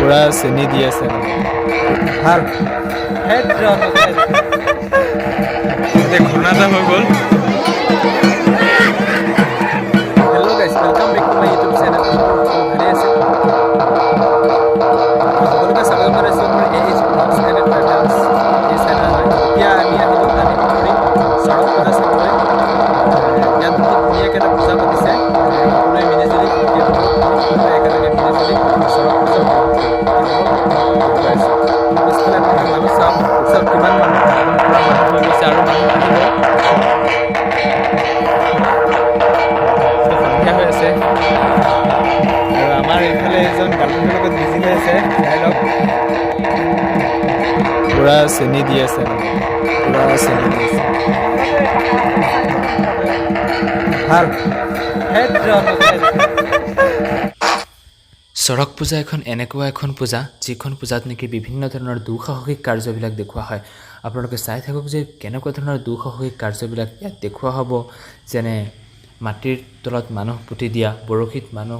পুৰা চেনি দি আছে ভাল হেড ৰন এতিয়া ঘূৰ্ণা এটা হৈ গ'ল hello' guys welcome back to my YouTube channel ভালে আছে সকলোকে স্বাগতম জনাইছোঁ মোৰ এই এইচ ব্লগছ এণ্ড ট্ৰেভেলছ এই চেনেল হয় এতিয়া আমি আহিলোঁ আমি কৰি চৰক পূজা চাবলৈ আহ, ইয়াত বহুত ধুনীয়াকৈ এটা পূজা পাতিছে আহ, সকলোৱে মিলিজুলি এতিয়া সকলোৱে একেলগে মিলিজুলি চৰক চাওক কিমান মানুহ একদম পূৰা মানুহ হৈ গৈছে আৰু মানুহ আহিব সন্ধিয়া হৈ আছে আৰু আমাৰ এইফালে এজন গাৰ্লফ্ৰেণ্ডৰ লগত বিজি হৈ আছে চাই লওক পুৰা চেনি দি আছে পুৰা চেনি দি আছে ভাল হেড ৰন চৰক পূজা এখন এনেকুৱা এখন পূজা, যিখন পূজাত নেকি বিভিন্ন ধৰণৰ দুঃসাহসিক কাৰ্যবিলাক দেখুওৱা হয়। আপোনালোকে চাই থাকক যে কেনেকুৱা ধৰণৰ দুঃসাহসিক কাৰ্যবিলাক ইয়াত দেখুওৱা হ'ব। যেনে মাটিৰ তলত মানুহ পুতি দিয়া, বৰশীত মানুহ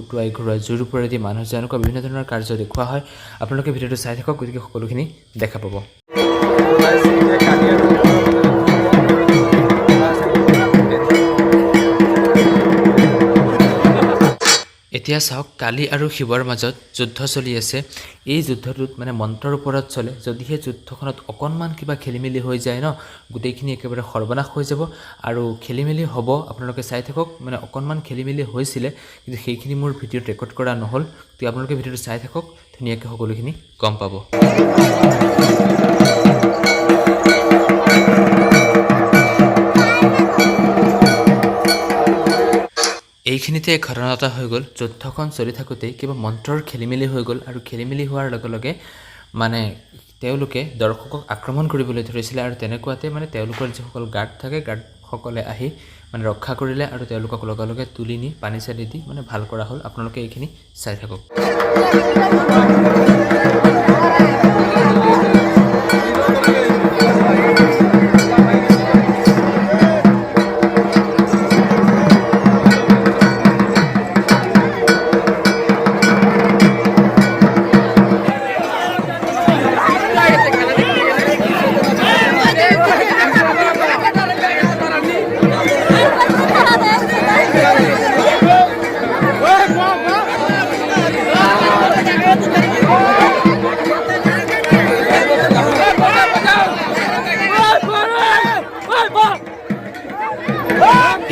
উটুৱাই ঘূৰোৱা জুইৰ ওপৰেদি মানুহ এনেকুৱা বিভিন্ন ধৰণৰ কাৰ্য দেখুওৱা হয়। আপোনালোকে ভিডিঅ'টো চাই থাকক, গতিকে সকলোখিনি দেখা পাব। এতিয়া চাওক কালি আৰু শিৱৰ মাজত যুদ্ধ চলি আছে। এই যুদ্ধটোত মানে মন্ত্ৰৰ ওপৰত চলে। যদিহে যুদ্ধখনত অকণমান কিবা খেলি মেলি হৈ যায় ন গোটেইখিনি একেবাৰে সৰ্বনাশ হৈ যাব। আৰু খেলি মেলি হ'ব আপোনালোকে চাই থাকক মানে অকণমান খেলি মেলি হৈছিলে কিন্তু সেইখিনি মোৰ ভিডিঅ'ত ৰেকৰ্ড কৰা নহ'ল। গতিকে আপোনালোকে ভিডিঅ'টো চাই থাকক ধুনীয়াকৈ সকলোখিনি গম পাব। এইখিনিতে ঘটনা এটা হৈ গ'ল। যুদ্ধখন চলি থাকোঁতেই কিবা মন্ত্ৰৰ খেলি মেলি হৈ গ'ল আৰু খেলি মেলি হোৱাৰ লগে লগে মানে তেওঁলোকে দৰ্শকক আক্ৰমণ কৰিবলৈ ধৰিছিলে আৰু তেনেকুৱাতে মানে তেওঁলোকৰ যিসকল গাৰ্ড থাকে, গাৰ্ডসকলে আহি মানে ৰক্ষা কৰিলে আৰু তেওঁলোকক লগে লগে তুলি নি, পানী চানী দি মানে ভালো কৰা হ'ল। আপোনালোকে এইখিনি চাই থাকক।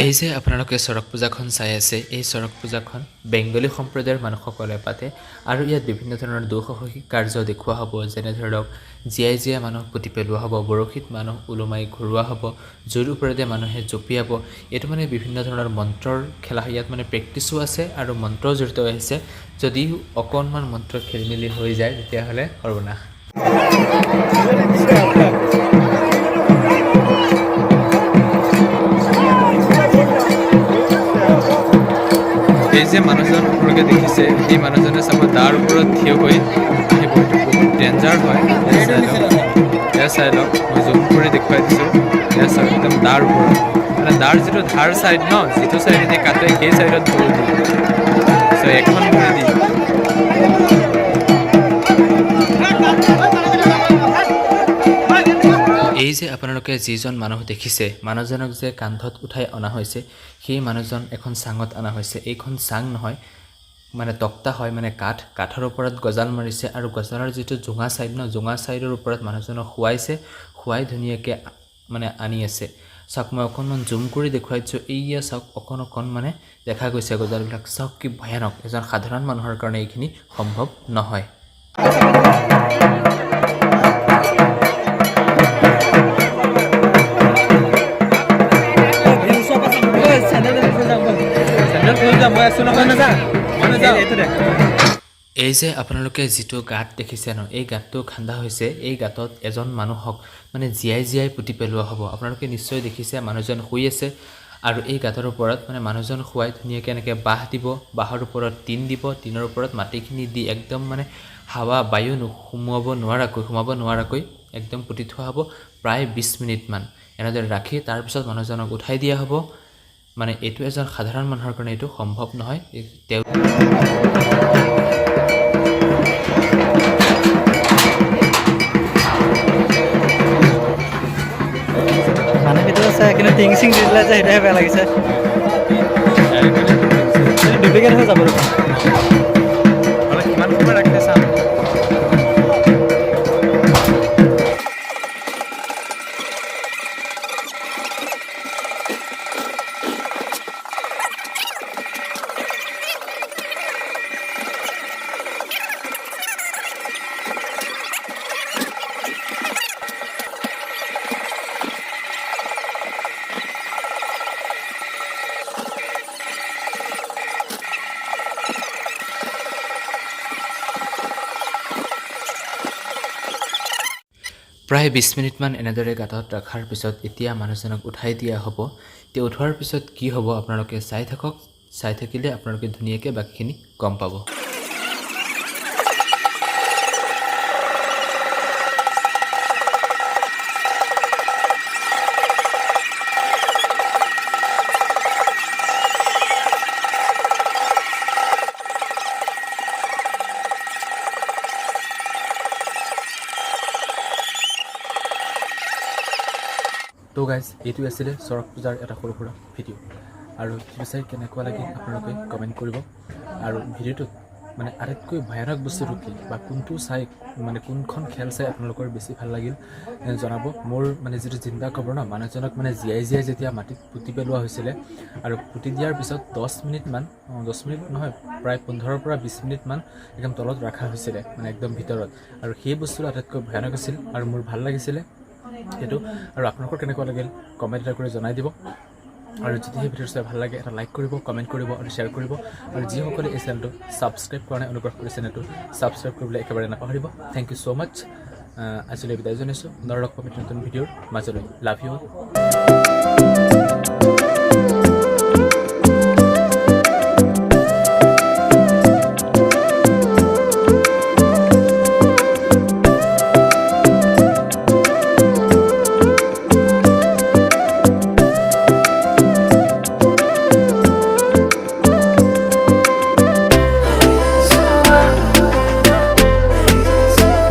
এই যে আপোনালোকে চৰক পূজাখন চাই আছে, এই চৰক পূজাখন বেংগলী সম্প্ৰদায়ৰ মানুহসকলে পাতে আৰু ইয়াত বিভিন্ন ধৰণৰ দুঃসাহসিক কাৰ্য দেখুওৱা হ'ব। যেনে ধৰক, জীয়াই জীয়াই মানুহ পুতি পেলোৱা হ'ব, বৰশীত মানুহ ওলোমাই ঘূৰোৱা হ'ব জুইৰ ওপৰেদি মানুহে জঁপিয়াব। এইটো মানে বিভিন্ন ধৰণৰ মন্ত্ৰৰ খেলা, ইয়াত মানে প্ৰেক্টিছো আছে আৰু মন্ত্ৰও জড়িত হৈ আছে। যদি অকণমান মন্ত্ৰ খেলি মেলি হৈ যায়, তেতিয়াহ'লে সৰ্বনাশ। এই যে মানুহজন আপোনালোকে দেখিছে, এই মানুহজনে চাব দাৰ ওপৰত থিয় হৈ আহিব এইটো বহুত ডেঞ্জাৰ হয়। চাই লওক এয়া চাই লওক জুম কৰি দেখুৱাই দিছোঁ। একদম দাৰ ওপৰত। মানে দাৰ যিটো ধাৰ ছাইড ন, যিটো ছাইডেদি কাটে, সেই ছাইডত ভৰি দিয়ে। এখন ভৰি দি। এই যে আপোনালোকে যিজন মানুহ দেখিছে মানুহজনক যে কান্ধত উঠাই অনা হৈছে সেই মানুহজন এখন চাঙত অনা হৈছে। এইখন চাং নহয় মানে তক্তা হয় মানে কাঠ। কাঠৰ ওপৰত গজাল মাৰিছে আৰু গজালৰ যিটো জোঙা ছাইড ন জোঙা ছাইডৰ ওপৰত মানুহজনক শুৱাইছে শুৱাই ধুনীয়াকৈ মানে আনি আছে। চাওক মই অকণমান জুম কৰি দেখুৱাই দিছোঁ এইয়া চাওক অকণ অকণ মানে দেখা গৈছে গজালবিলাক। চাওক কি ভয়ানক এজন সাধাৰণ মানুহৰ কাৰণে এইখিনি সম্ভৱ নহয়। এই যে আপোনালোকে যিটো গাঁত দেখিছে ন এই গাঁতটো খান্দা হৈছে এই গাঁতত এজন মানুহক মানে জীয়াই জীয়াই পুতি পেলোৱা হ'ব। আপোনালোকে নিশ্চয় দেখিছে মানুহজন শুই আছে আৰু এই গাঁতৰ ওপৰত মানে মানুহজন শুৱাই ধুনীয়াকৈ এনেকৈ বাঁহ দিব বাঁহৰ ওপৰত টিন দিব টিনৰ ওপৰত মাটিখিনি দি একদম মানে হাৱা বায়ু সোমোৱাব নোৱাৰাকৈ সোমাব নোৱাৰাকৈ একদম পুতি থোৱা হ'ব প্ৰায় বিছ মিনিটমান। এনেদৰে ৰাখি তাৰপিছত মানুহজনক উঠাই দিয়া হ'ব। মানে এইটো এজন সাধাৰণ মানুহৰ কাৰণে এইটো সম্ভৱ নহয়। তেওঁ মানুহটো আছে কিন্তু টিং চিং দি দিলে যে সেইটোহে বেয়া লাগিছে। ডুপ্লিকেট হৈ যাব দেখোন। প্ৰায় বিছ মিনিটমান এনেদৰে গাঁতত ৰখাৰ পিছত এতিয়া মানুহজনক উঠাই দিয়া হ'ব। এতিয়া উঠোৱাৰ পিছত কি হ'ব আপোনালোকে চাই থাকক। চাই থাকিলে আপোনালোকে ধুনীয়াকৈ বাকীখিনি গম পাব। তো গাইজ এইটো আছিলে চৰক পূজাৰ এটা সৰু সুৰা ভিডিঅ' আৰু চাই কেনেকুৱা লাগিল আপোনালোকে কমেণ্ট কৰিব। আৰু ভিডিঅ'টোত মানে আটাইতকৈ ভয়ানক বস্তুটো কি বা কোনটো চাই মানে কোনখন খেল চাই আপোনালোকৰ বেছি ভাল লাগিল জনাব। মোৰ মানে যিটো চিন্তা খবৰ ন মানুহজনক মানে জীয়াই জীয়াই যেতিয়া মাটিত পুতি পেলোৱা হৈছিলে আৰু পুতি দিয়াৰ পিছত দহ মিনিটমান দহ মিনিট নহয় প্ৰায় পোন্ধৰৰ পৰা বিছ মিনিটমান একদম তলত ৰখা হৈছিলে মানে একদম ভিতৰত। আৰু সেই বস্তুটো আটাইতকৈ ভয়ানক আছিল আৰু মোৰ ভাল লাগিছিলে। সেইটো। আৰু আপোনালোকৰ কেনেকুৱা লাগিল কমেণ্ট এটা কৰি জনাই দিব। আৰু যদি সেই ভিডিঅ'টো চাই ভালো লাগে, এটা লাইক কৰিব কমেণ্ট কৰিব আৰু শ্বেয়াৰ কৰিব। আৰু যিসকলে এই চেনেলটো ছাবস্ক্ৰাইব কৰা নাই, অনুগ্ৰহ কৰি চেনেলটো ছাবস্ক্ৰাইব কৰিবলৈ একেবাৰে নাপাহৰিব। থেংক ইউ ছ' মাছ আজিলৈ বিদায় জনাইছোঁ। লগ পাম নতুন ভিডিঅ'ৰ মাজলৈ। Love you